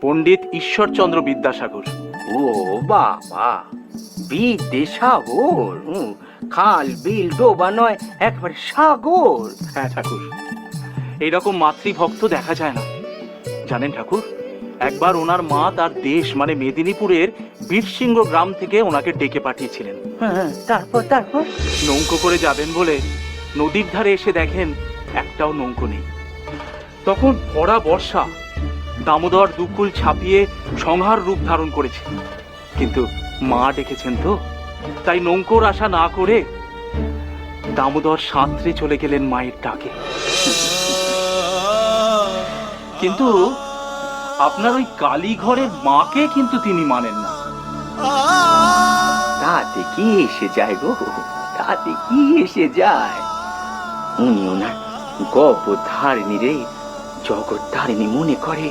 পণ্ডিত ঈশ্বরচন্দ্র বিদ্যাসাগর। ও বাবা বিদ্যাসাগর? হুম, খাল বিল ডোবা নয় একবার সাগর। হ্যাঁ ঠাকুর। এইরকম মাতৃভক্ত দেখা যায় না। জানেন ঠাকুর একবার ওনার মা তার দেশ মানে মেদিনীপুরের বীরসিংহ গ্রাম থেকে ওনাকে ডেকে পাঠিয়েছিলেন। হ্যাঁ, তারপর তারপর? নৌকো করে যাবেন বলে নদীর ধারে এসে দেখেন একটাও নৌকো নেই। তখন ভরা বর্ষা দামোদর দুকুল ছাপিয়ে সংহার রূপ ধারণ করেছে। কিন্তু মা ডেকেছেন তো, তাই নৌকোর আশা না করে দামোদর সাঁতরে চলে গেলেন মায়ের ডাকে। কিন্তু আপনার ওই কালীঘরের মাকে কিন্তু তিনি মানেন না। তাতে কি এসে যায় গো? তাতে কি এসে যায়? উনি ওনার গর্ব ধারিণী রে। জগৎ ধারিণী মনে করে